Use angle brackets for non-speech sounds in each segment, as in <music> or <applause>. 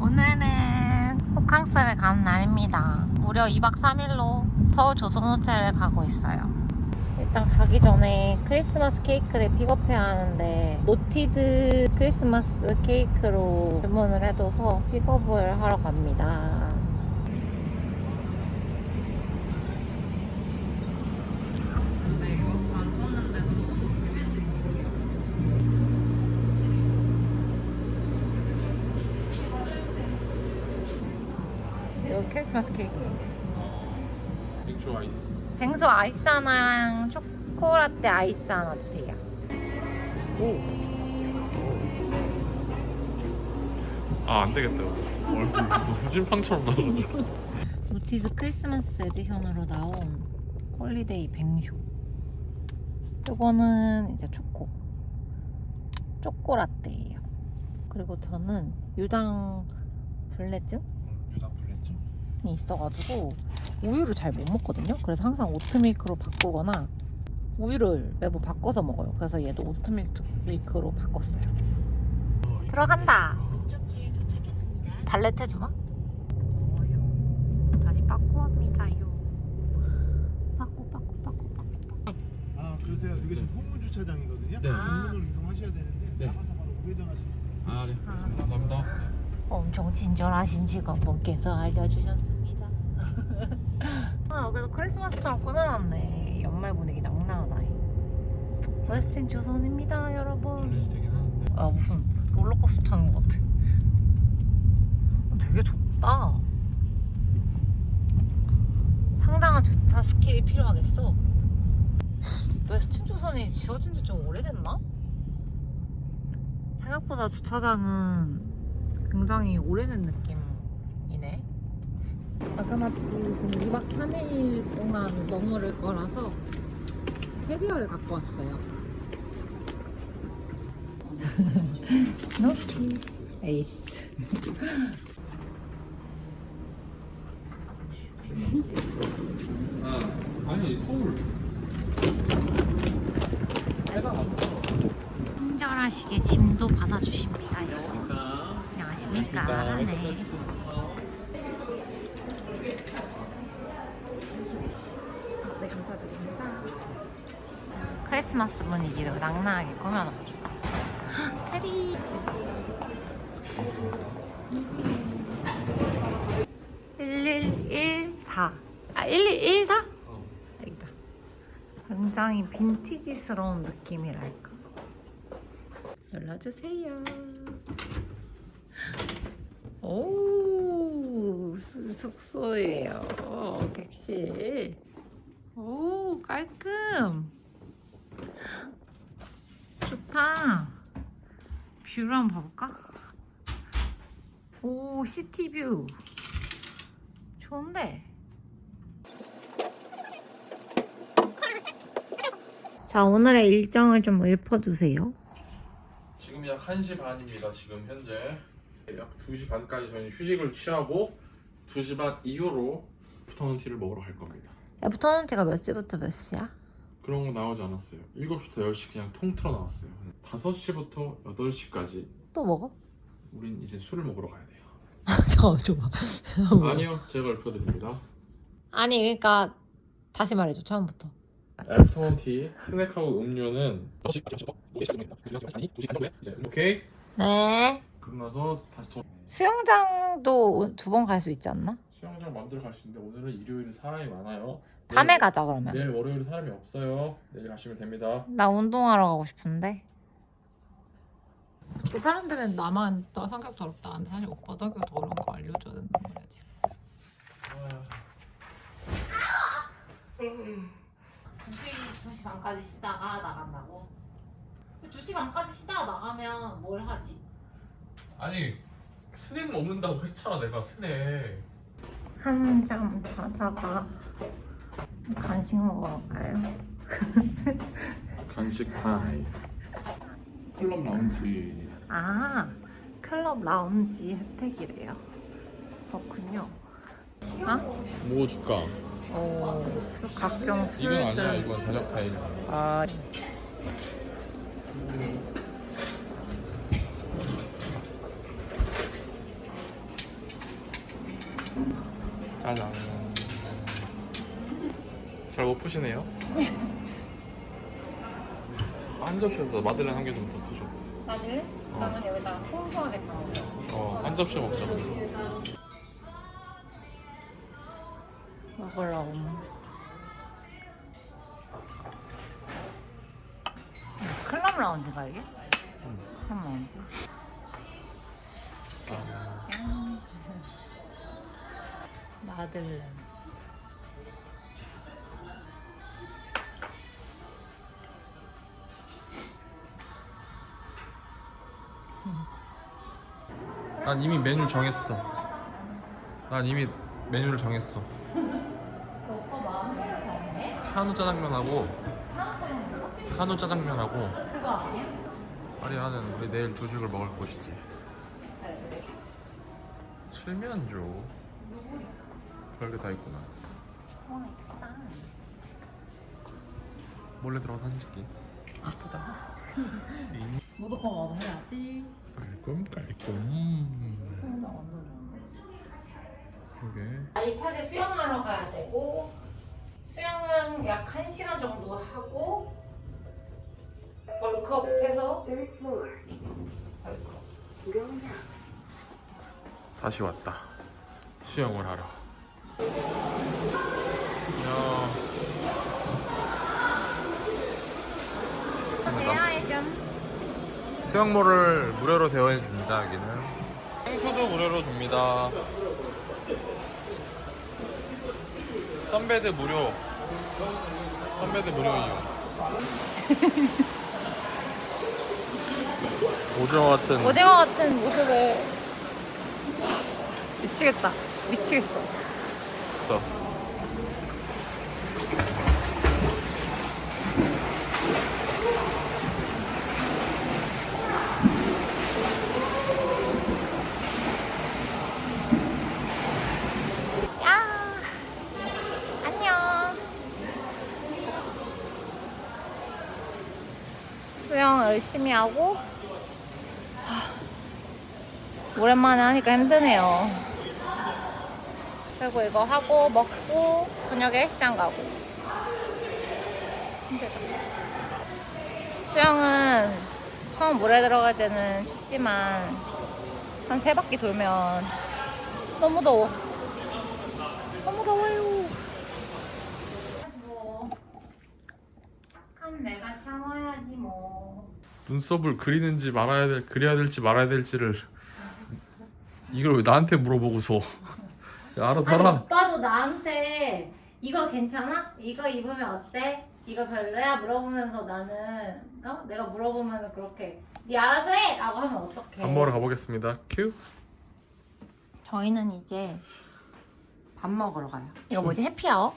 오늘은 호캉스를 가는 날입니다. 무려 2박 3일로 서울 조선호텔을 가고 있어요. 일단 가기 전에 크리스마스 케이크를 픽업해야 하는데 노티드 크리스마스 케이크로 주문을 해둬서 픽업을 하러 갑니다. 이거 크리스마스 케이크. 빙초 아이스. 뱅수 아이스 하나랑 초코라떼 아이스 하나 주세요. 오. 아, 안 되겠다. 얼굴 후진팡처럼 나와가지고. 노티즈 크리스마스 에디션으로 나온 홀리데이 뱅쇼. 이거는 이제 초코. 초코라떼예요. 그리고 저는 유당 불내증? 있어가지고 우유를 잘 못 먹거든요. 그래서 항상 오트밀크로 바꾸거나 우유를 매번 바꿔서 먹어요. 그래서 얘도 오트밀크로 바꿨어요. 들어간다. 발렛 해주나? 다시 빠꾸 합니다요. 빠꾸 빠꾸 빠꾸 빠꾸. 아 그러세요? 여기 지금 후문 주차장이거든요. 네. 정문으로 이동하셔야 되는데 네. 나가서 바로 우회전하시면 돼요. 아, 네. 아. 감사합니다. 엄청 친절하신 직원분께서 알려주셨습니다. <laughs> 아 여기도 크리스마스처럼 꾸며놨네. 연말 분위기 낭낭하다. 웨스틴 조선입니다, 여러분. 되긴 하는데. 아 무슨 롤러코스터 타는 것 같아. 어, 되게 좁다. 상당한 주차 스킬이 필요하겠어. 웨스틴 조선이 지어진 지 좀 오래됐나? 생각보다 주차장은 굉장히 오래된 느낌이네. 자그마치 지금 2박 3일 동안 머무를 거라서 캐리어를 갖고 왔어요. 노티스 <laughs> 에이스 아, 아니, 서울. 해당 친절하시게 짐도 받아주십니다 요 안녕하십니까 네. 네 감사드립니다 크리스마스 분위기를 낭낭하게 꾸며놓고 테리 1114 아 1114? 어. 여기다. 굉장히 빈티지스러운 느낌이랄까. 눌러주세요. 오, 수- 숙소예요. 객실. 오, 깔끔. 좋다. 뷰를 한번 봐볼까? 오, 시티뷰. 좋은데? 자, 오늘의 일정을 좀 읊어주세요. 지금 약 1시 반입니다. 지금 현재. 약 2시 반까지 저희는 휴식을 취하고 2시 반 이후로 부터넌티를 먹으러 갈 겁니다. 애프터눈 티가 몇 시부터 몇 시야? 그런 거 나오지 않았어요. 7시부터 10시 그냥 통틀어 나왔어요. 5시부터 8시까지 또 먹어? 우린 이제 술을 먹으러 가야 돼요. 잠깐만 줘봐. 아니요, 제가 읊어드립니다. 아니 그러니까 다시 말해줘 처음부터. 애프터넌티 스낵하고 음료는 오케이. 네. 그러고 나서 다시 더 수영장도 두 번 갈 수 있지 않나? 수영장 마음대로 갈 수 있는데 오늘은 일요일 사람이 많아요. 밤에 내일- 가자 그러면. 내일 월요일 사람이 없어요. 내일 가시면 됩니다. 나 운동하러 가고 싶은데. 그 사람들은 나만 나 성격 더럽다 하는데 사실 오빠 성격 더러운 거 알려줘야 된단 말이야 지금. 2시, 2시 반까지 쉬다가 나간다고? 2시 반까지 쉬다가 나가면 뭘 하지? 아니 스낵 먹는다고 했잖아 내가 스낵. 한잠 자다가 간식 먹으러 가요. <laughs> 간식 타임. 클럽 라운지. 아, 클럽 라운지 혜택이래요. 그렇군요. 아? 뭐 줄까? 오, 술, 각종 술들. 이건 아니야. 이건 저녁 타임. 아, 짜잔. 잘못 푸시네요. <laughs> 한 접시에서 마들렌 한 개 좀 더 푸죠. 마들렌? 어. 그러면 여기다가 풍부하게 담아줘. 어, 한 접시 먹자. 먹으려고. 클럽 라운지가 이게? 클럽 라운지. 마들렌. 난 이미 메뉴 정했어. 난 이미 메뉴를 정했어. 오빠 마음에 없네? 한우 짜장면하고 한우 짜장면하고 그거 아니야? 아리아는 우리 내일 조식을 먹을 곳이지. 칠면조. 별게 다 있구나. 와 이쁘다. 몰래 들어가 사진 찍기. 이쁘다. 무조건 와서 해야지. 깔끔 깔끔. 수영장 완전 좋은데? 그러게. 알차게 수영하러 가야 되고 수영은 약 1시간 정도 하고 벌크업 해서 벌크업 다시 왔다. 수영을 하러. 야, 대화해 좀 수영모를 무료로 대여해 줍니다. 여기는. 향수도 무료로 줍니다. 선베드 무료. 선베드 무료 이용. <laughs> 오징어 같은. 오징어 같은 모습을 미치겠다 미치겠어 어. 야 안녕 수영 열심히 하고 하, 오랜만에 하니까 힘드네요 그리고 이거 하고 먹고 저녁에 헬스장 가고 힘들다 수영은 처음 물에 들어갈 때는 춥지만 한 세 바퀴 돌면 너무 더워 너무 더워요. 뭐 착한 내가 참아야지 뭐. 눈썹을 그리는지 말아야 될 그려야 될지 말아야 될지를 이걸 왜 나한테 물어보고서 야, 알아서 아니 하라. 오빠도 나한테 이거 괜찮아? 이거 입으면 어때? 이거 별로야? 물어보면서 나는 어? 내가 물어보면 그렇게 네 알아서 해! 라고 하면 어떡해 밥 먹으러 가보겠습니다. 큐. 저희는 이제 밥 먹으러 가요 이거 뭐지? 해피아워?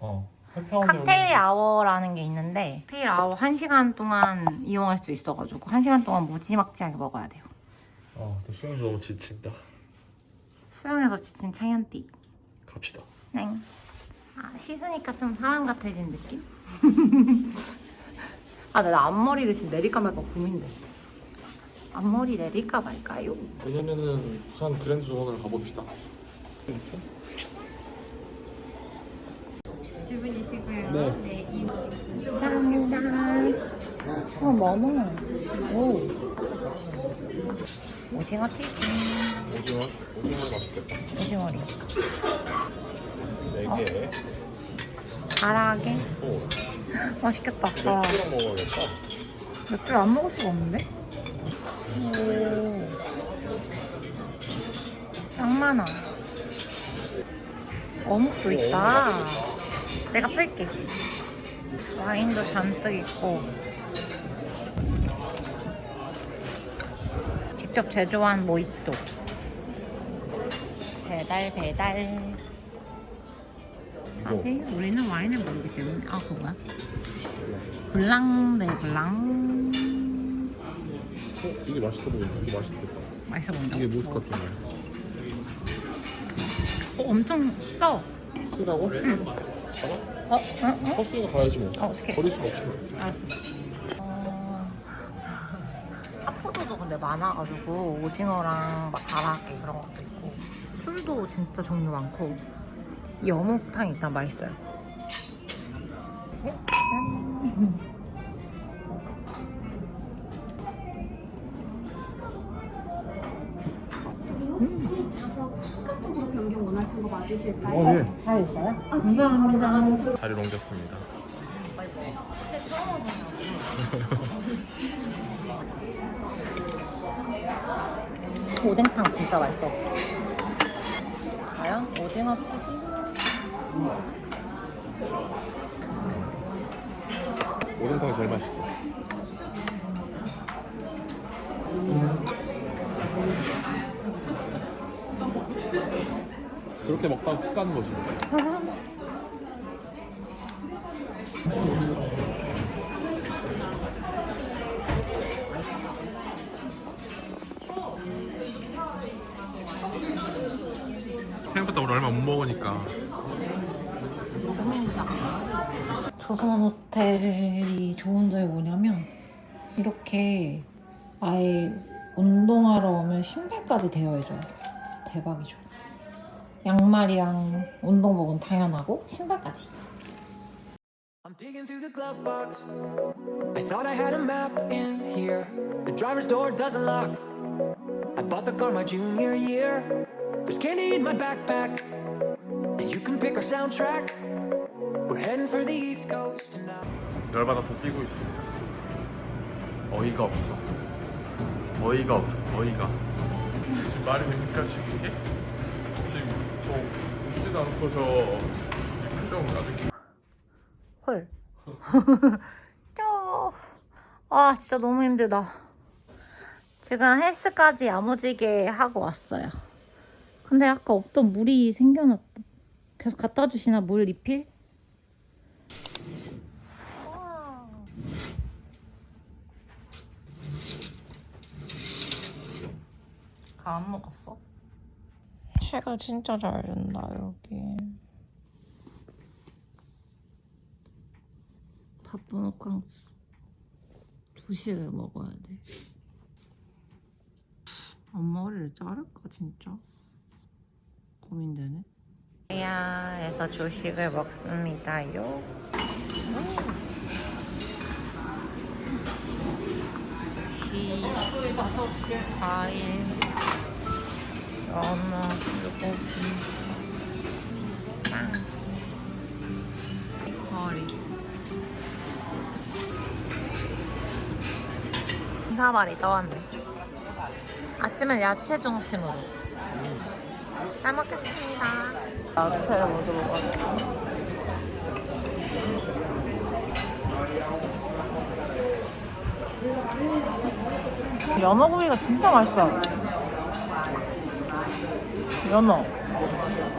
어. 칵테일 아워라는 게 있는데 칵테일 아워 1시간 동안 이용할 수 있어가지고 1시간 동안 무지막지하게 먹어야 돼요 어, 또 수영 너무 지친다. 수영에서 지친 창현띠 갑시다. 네. 아, 씻으니까 좀 사람 같아진 느낌? <laughs> 아, 나 앞머리를 지금 내릴까 말까 고민돼. 앞머리 내릴까 말까요? 왜냐면은 부산 그랜드 조선을 가봅시다. 있어? 두 분이시고요. 네. 이 감사합니다. 어, 많아. 오. 오징어 튀김. 오징어 오징어 맛있겠다. 오징어리. 네 개. 가라하게. 오. 맛있겠다. 아, 맥주랑 먹어야겠다. 맥주 안 먹을 수가 없는데? 오. 짱 많아. 어묵도 있다. 내가 뺄게. 와인도 잔뜩 있고. 직접 제조한 모히또. 배달, 배달. 사실 우리는 와인을 모르기 때문에. 아, 그거 뭐야? 블랑 네 블랑. 어, 이게 맛있어 보인다. 이게 맛있겠다. 맛있어 보인다고? 이게 무스 같은 거야. 어, 엄청 써. 쓰라고? 응. 가봐. 어? 응? 응? 헛수가 가야지 뭐. 어, 어떡해. 버릴 수가 없어. 알았어. 어... 핫포도도 근데 많아가지고 오징어랑 막 가라게 그런 것도 있고 술도 진짜 종류 많고 이 어묵탕이 일단 맛있어요. 쪽으로 변경 원하시는 거 맞으실까요? 어, 예. 다 있어요? 아, 감사합니다. 자리를 옮겼습니다. 그때 처음 오보냐 <laughs> 오뎅탕 진짜 맛있어. 과연 오징어 튀김? 오뎅탕이 제일 맛있어. 그렇게 먹다가 훅 가는 거지. <laughs> 못 먹으니까 조선 호텔이 좋은 점이 뭐냐면 이렇게 아예 운동하러 오면 신발까지 대여해줘요. 대박이죠. 양말이랑 운동복은 당연하고 신발까지. I'm digging through the glove box. I thought I had a map in here. The driver's door doesn't lock. I bought the car my junior year. There's candy in my backpack. Pick our soundtrack. We're heading for the East Coast tonight. 열받아서 뛰고 있습니다. 어이가 없어. 어이가 없어. 어이가. 지금 말이 됩니까 지금 이게? 지금 저 웃지도 않고 저이 표정 아주 기... 헐. <laughs> 야. 아 진짜 너무 힘들다. 지금 헬스까지 야무지게 하고 왔어요. 근데 아까 없던 물이 생겨났다. 계속 갖다 주시나 물 리필? 안 먹었어? 해가 진짜 잘 된다 여기. 바쁜 호캉스 2시에 먹어야 돼 앞머리를 자를까 진짜? 고민되네 야에서 조식을 먹습니다요 치 과일 연어 불고기 빵 커리 사발이 떠왔네. 아침엔 야채 중심으로. 잘 먹겠습니다. 야채를 먼저 먹어야 돼. 연어구이가 진짜 맛있어요. 연어.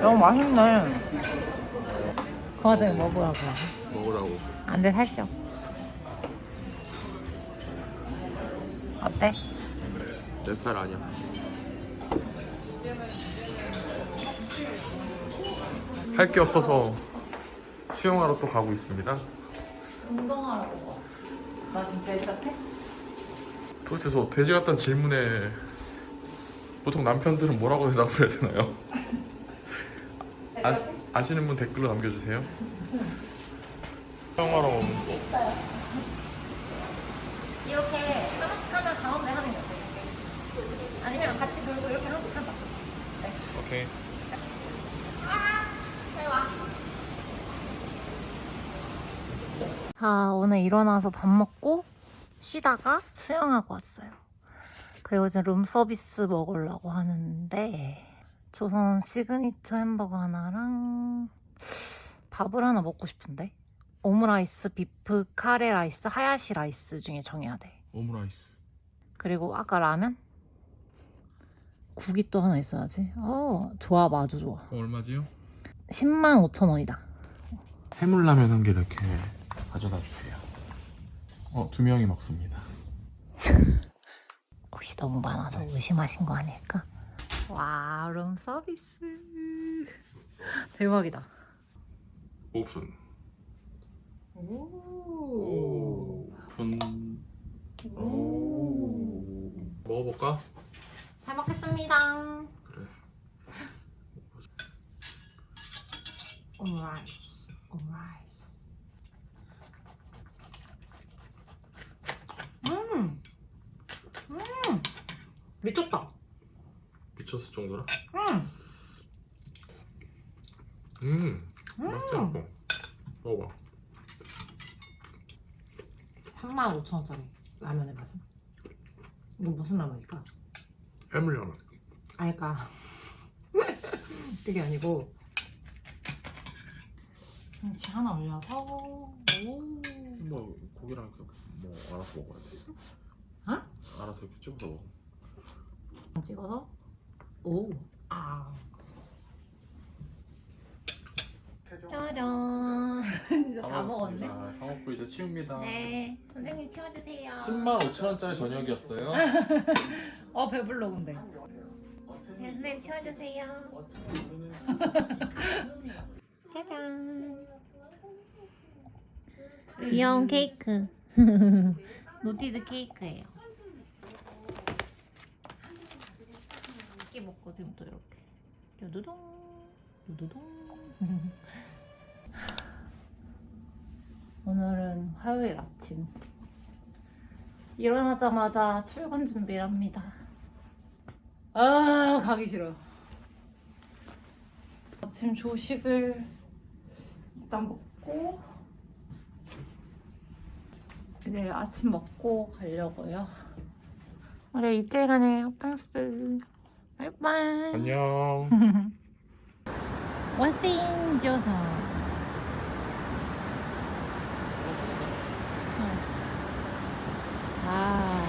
연어 맛있네. 그 와중에 먹으라고. 먹으라고. 안 돼, 살쪄. 어때? 내 스타일 아니야. 할 게 없어서 수영하러 또 가고 있습니다. 운동하라고. 나 진짜 시작해? 도대체 저 돼지 같다는 질문에 보통 남편들은 뭐라고 대답을 해야 되나요? 아, 아시는 분 댓글로 남겨주세요. 수영하러 오는 거. 이렇게 하나씩 하면 가운데 하는 거 아니면 같이 돌고 이렇게 하나씩 한다. 오케이. 아, 오늘 일어나서 밥 먹고 쉬다가 수영하고 왔어요. 그리고 이제 룸 서비스 먹으려고 하는데 조선 시그니처 햄버거 하나랑 밥을 하나 먹고 싶은데 오므라이스, 비프, 카레 라이스, 하야시 라이스 중에 정해야 돼. 오므라이스. 그리고 아까 라면? 국이 또 하나 있어야지. 어, 좋아, 아주 좋아. 그거 얼마지요? 10만 5천 원이다. 해물라면 한 개 이렇게 가져다 주세요. 어, 두 명이 먹습니다. <laughs> 혹시 너무 많아서 의심하신 거 아닐까? 와, 룸 서비스. <laughs> 대박이다. 오픈. 오. 오픈. 오. 먹어볼까? 잘 먹겠습니다. 그래. 오라이스, 오라이스. 음, 음, 미쳤다. 미쳤을 정도라? 음, 음. 맛있지 않고. 먹어봐. 35,000원짜리 라면의 맛은? 이거 무슨 라면일까? 해물라면. 알까? <laughs> 그게 아니고 김치 하나 올려서 오 뭐 고기랑 이렇게 뭐 알아서 먹어야 돼. 어? 알아서 이렇게 찍어서 먹어. 찍어서 오아 짜잔. 진짜 다 먹었네. 다 먹고 이제 치웁니다. 네 선생님 치워주세요. 10만 5천 원짜리 저녁이었어요. <laughs> 어 배불러 근데. 네 선생님 치워주세요. 짜잔. 귀여운 케이크. <laughs> 노티드 케이크예요. 이렇게 지금 또 이렇게. 두두둥 두두둥 <laughs> 오늘은 화요일 아침. 일어나자마자 출근 준비를 합니다. 아 가기 싫어. 아침 조식을 일단 먹고 이제 아침 먹고 가려고요. 우리 이틀 간의 호캉스 바이바이. 안녕. <laughs> 원스테인 조선 ah.